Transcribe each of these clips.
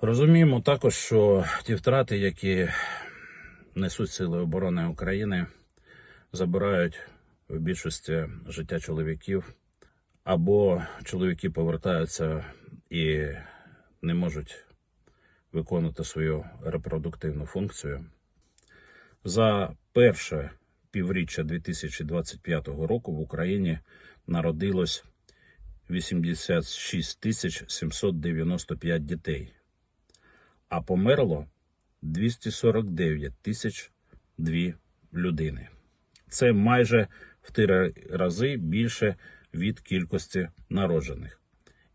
Розуміємо також, що ті втрати, які несуть Сили оборони України, забирають в більшості життя чоловіків, або чоловіки повертаються і не можуть виконувати свою репродуктивну функцію. За перше півріччя 2025 року в Україні народилось 86 тисяч 795 дітей, а померло 249 тисяч дві людини. Це майже в три рази більше від кількості народжених.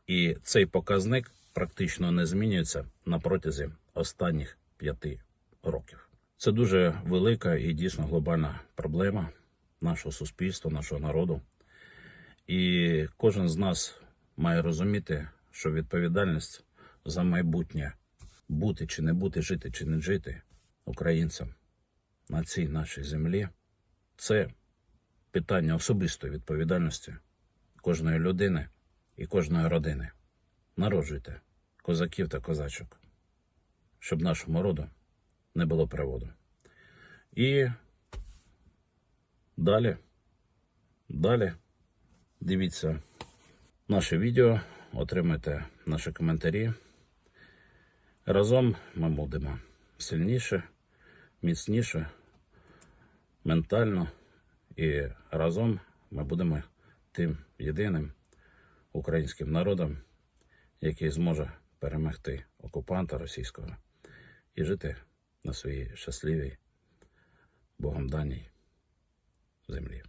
І цей показник практично не змінюється на протязі останніх п'яти років. Це дуже велика і дійсно глобальна проблема нашого суспільства, нашого народу. І кожен з нас має розуміти, що відповідальність за майбутнє бути чи не бути, жити чи не жити українцям на цій нашій землі це питання особистої відповідальності кожної людини і кожної родини. Народжуйте козаків та козачок, щоб нашому роду не було приводу. І далі, далі дивіться наше відео, отримайте наші коментарі. Разом ми будемо сильніше, міцніше, ментально, і разом ми будемо тим єдиним українським народом, який зможе перемогти окупанта російського і жити на своїй щасливій Богом даній землі.